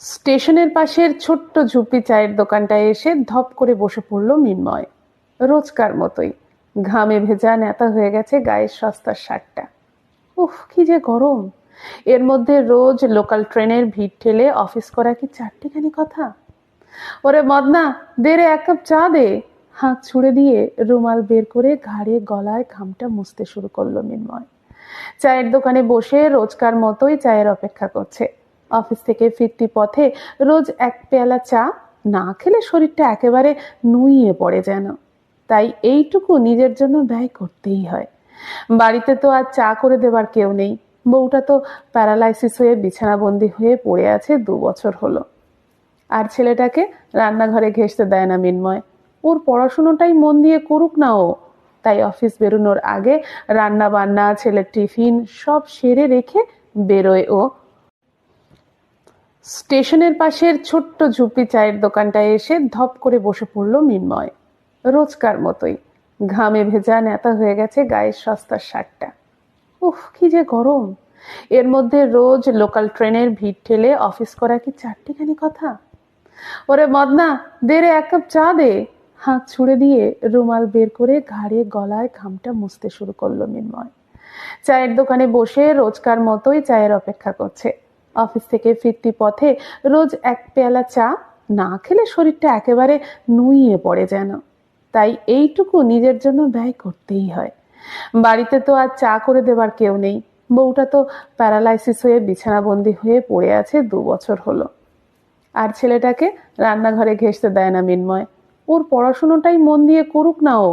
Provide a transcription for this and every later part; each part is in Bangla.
স্টেশনের পাশের ছোট্ট ঝুপড়ি চায়ের দোকানটায় এসে ধপ করে বসে পড়ল মিন্ময়। রোজকার মতোই। ঘামে ভেজা নেতা হয়ে গেছে গায়ের সস্তার শার্টটা। উফ, কি যে গরম। এর মধ্যে রোজ লোকাল ট্রেনের ভিড় ঠেলে অফিস করা কি চারটিখানি কথা? ওরে মদনা, দে রে এক কাপ চা দে। হাঁক ছুড়ে দিয়ে রুমাল বের করে ঘাড়ে গলায় ঘামটা মুছতে শুরু করল মিন্ময়। চায়ের দোকানে বসে রোজকার মতোই চায়ের অপেক্ষা করছে। অফিস থেকে ফিরতি পথে রোজ এক পেয়ালা চা না খেলে শরীরটা একেবারে নুইয়ে পড়ে যেন। তাই এইটুকু নিজের জন্য ব্যয় করতেই হয়। বাড়িতে তো আর চা করে দেবার কেউ নেই। বউটা তো প্যারালাইসিস হয়ে বিছানাবন্দি হয়ে পড়ে আছে দু বছর হলো। আর ছেলেটাকে রান্নাঘরে ঘেঁষতে দেয় না মিন্ময়। ওর পড়াশুনোটাই মন দিয়ে করুক না ও। তাই অফিস বেরোনোর আগে রান্না বান্না ছেলের টিফিন সব সেরে রেখে বেরোয় ও স্টেশনের পাশের ছোট্ট ঝুপড়ি চায়ের দোকানটায় এসে ধপ করে বসে পড়ল মিন্ময়। রোজকার মতোই। ঘামে ভেজা নেতা হয়ে গেছে গায়ের সস্তার শার্টটা। উফ, কি যে গরম। এর মধ্যে রোজ লোকাল ট্রেনের ভিড় ঠেলে অফিস করা কি চারটিখানি কথা? ওরে মদনা, দে রে এক কাপ চা দে। হাঁক ছুড়ে দিয়ে রুমাল বের করে ঘাড়ে গলায় ঘামটা মুছতে শুরু করল মিন্ময়। চায়ের দোকানে বসে রোজকার মতোই চায়ের অপেক্ষা করছে। অফিস থেকে ফিরতি পথে রোজ এক পেয়ালা চা না খেলে শরীরটা একেবারে নুইয়ে পড়ে যেন। তাই এইটুকু নিজের জন্য ব্যয় করতেই হয়। বাড়িতে তো আর চা করে দেবার কেউ নেই। বউটা তো প্যারালাইসিস হয়ে বিছানাবন্দি হয়ে পড়ে আছে দু বছর হলো। আর ছেলেটাকে রান্নাঘরে ঘেঁষতে দেয় না মিন্ময়। ওর পড়াশুনোটাই মন দিয়ে করুক না ও।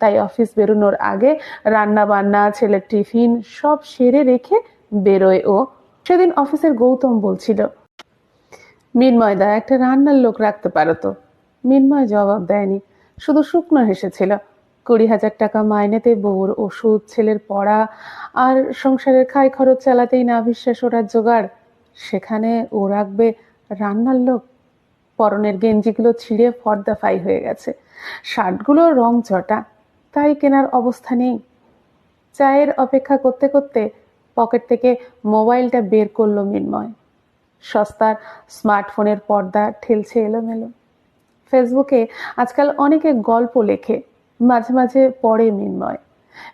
তাই অফিস বেরোনোর আগে রান্না বান্না ছেলের টিফিন সব সেরে রেখে বেরোয় ও সেদিন অফিসের গৌতম বলছিল, মিন্ময় দা একটা রান্নার লোক রাখতে পারো তো? মিন্ময় জবাব দেয়নি। শুধু শুকনো হেসেছিল, কুড়ি হাজার টাকা মাইনেতে বউর ওষুধ, ছেলের পড়া আর সংসারের খাই খরচ চালাতেই না বিশ্বাস ওরা জোগাড়। সেখানে ও রাখবে রান্নার লোক। পরনের গেঞ্জিগুলো ছিঁড়ে ফর্দা ফাই হয়ে গেছে। শার্টগুলো রং চটা, তাই কেনার অবস্থা নেই। চায়ের অপেক্ষা করতে করতে পকেট থেকে মোবাইলটা বের করল মিন্ময়। সস্তার স্মার্টফোনের পর্দা ঠেলছে এলোমেলো। ফেসবুকে আজকাল অনেকে গল্প লেখে, মাঝে মাঝে পড়ে মিন্ময়।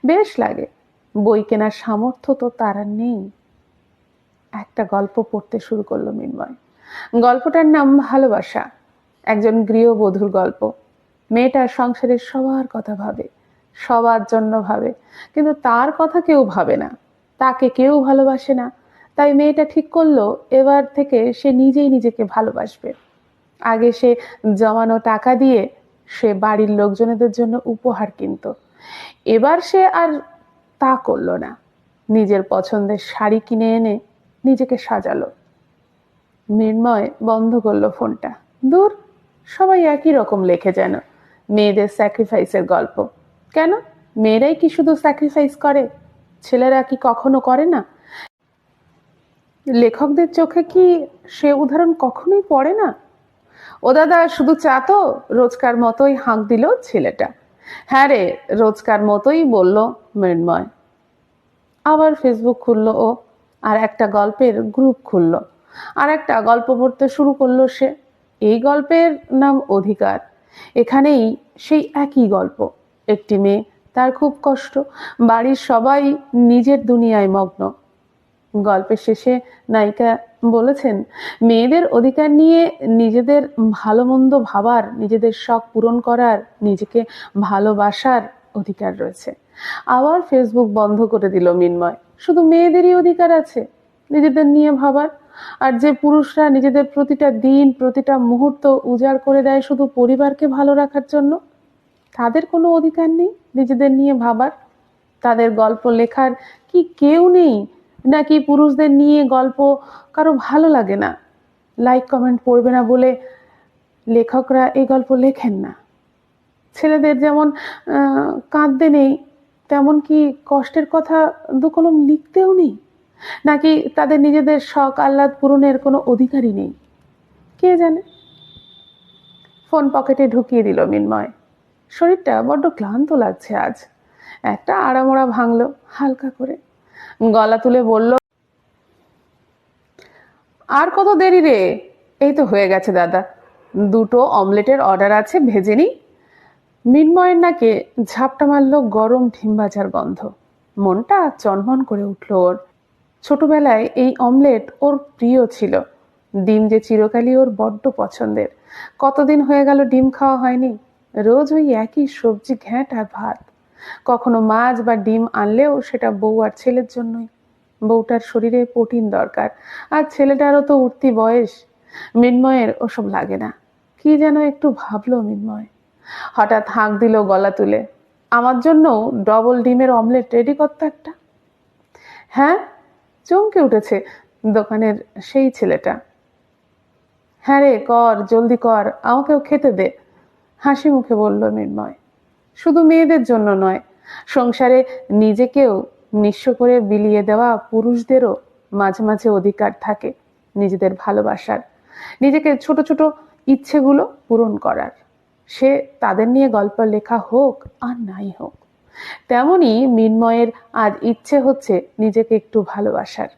বেশ লাগে, বই কেনার সামর্থ্য তো তার নেই। একটা গল্প পড়তে শুরু করল মিন্ময়। গল্পটার নাম ভালোবাসা, একজন গৃহবধূর গল্প। মেয়েটা সংসারের সবার কথা ভাবে, সবার জন্য ভাবে, কিন্তু তার কথা কেউ ভাবে না। তাকে কেউ ভালোবাসে না। তাই মেয়েটা ঠিক করল, এবার থেকে সে নিজেই নিজেকে ভালোবাসবে। আগে সে জমানো টাকা দিয়ে সে বাড়ির লোকজনেদের জন্য উপহার কিনত। এবার সে আর তা করল না। নিজের পছন্দের শাড়ি কিনে এনে নিজেকে সাজালো। মৃন্ময় বন্ধ করল ফোনটা। দূর, সবাই একই রকম লেখে যেন। মেয়েদের স্যাক্রিফাইসের গল্প। কেন? মেয়েরাই কি শুধু স্যাক্রিফাইস করে? ছেলেরা কি কখনো করে না? লেখকদের চোখে কি সে উদাহরণ কখনোই পড়ে না? ও দাদা, শুধু চা তো? রোজকার মতোই হাঁক দিল ছেলেটা। হ্যাঁ রে, রোজকার মতোই বলল মৃন্ময়। আবার ফেসবুক খুললো ও, আর একটা গল্পের গ্রুপ খুললো। আর একটা গল্প পড়তে শুরু করল সে। এই গল্পের নাম অধিকার। এখানেই সেই একই গল্প। একটি মেয়ে তার খুব কষ্ট। বাড়ির সবাই নিজের দুনিয়ায় মগ্ন। গল্পের শেষে নায়িকা বলেছেন, মেয়েদের অধিকার নিয়ে নিজেদের ভালো মন্দ ভাবার, নিজেদের শখ পূরণ করার, নিজেকে ভালোবাসার অধিকার রয়েছে। আবার ফেসবুক বন্ধ করে দিল মিন্ময়। শুধু মেয়েদেরই অধিকার আছে, নিজেদের নিয়ে ভাবার। আর যে পুরুষরা নিজেদের প্রতিটা দিন, প্রতিটা মুহূর্ত উজাড় করে দেয় শুধু পরিবারকে ভালো রাখার জন্য তাদের কোনো অধিকার নেই? নিজেদের নিয়ে ভাবার? তাদের গল্প লেখার কি কেউ নেই? নাকি পুরুষদের নিয়ে গল্প কারও ভালো লাগে না? লাইক কমেন্ট পড়বে না বলে লেখকরা এই গল্প লেখেন না। ছেলেদের যেমন কাঁদতে নেই, তেমন কি কষ্টের কথা দু কলম লিখতেও নেই? নাকি তাদের নিজেদের শখ আহ্লাদ পূরণের কোনো অধিকারই নেই? কে জানে? ফোন পকেটে ঢুকিয়ে দিল মিন্ময়। শরীরটা বড্ড ক্লান্ত লাগছে আজ। একটা আড়ামোড়া ভাঙলো হালকা করে। গলা তুলে বলল, আর কত দেরি রে? এই তো হয়ে গেছে দাদা। দুটো অমলেটের অর্ডার আছে, ভেজে নিই। মিনময়ের নাকে ঝাপটা মারল গরম ডিম ভাজার গন্ধ। মনটা চনমন করে উঠল ওর। ছোটবেলায় এই অমলেট ওর প্রিয় ছিল। ডিম যে চিরকালই ওর বড্ড পছন্দের। কতদিন হয়ে গেল ডিম খাওয়া হয়নি? রোজ ওই একই সবজি, ঘ্যাঁট আর ভাত। কখনো মাছ বা ডিম আনলেও সেটা বউ আর ছেলের জন্যই। বউটার শরীরে প্রোটিন দরকার, আর ছেলেটারও তো উঠতি বয়স। মৃন্ময়ের ওসব লাগে না। কি যেন একটু ভাবলো মৃন্ময়। হঠাৎ হাঁক দিল গলা তুলে। আমার জন্য ডবল ডিমের অমলেট রেডি করতো একটা। হ্যাঁ চমকে উঠেছে দোকানের সেই ছেলেটা। হ্যাঁ রে, কর, জলদি কর, আমাকেও খেতে দে। হাসি মুখে বলল মৃন্ময় শুধু মেয়েদের জন্য নয়, সংসারে নিজেকেও নিঃস্ব করে বিলিয়ে দেওয়া পুরুষদেরও মাঝে মাঝে অধিকার থাকে নিজেদের ভালোবাসার। নিজেকে ছোট ছোট ইচ্ছেগুলো পূরণ করার। সে তাদের নিয়ে গল্প লেখা হোক আর নাই হোক, তেমনি মিন্ময়ের আজ ইচ্ছে হচ্ছে নিজেকে একটু ভালোবাসার।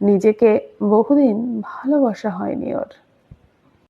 নিজেকে বহুদিন ভালোবাসা হয়নি ওর।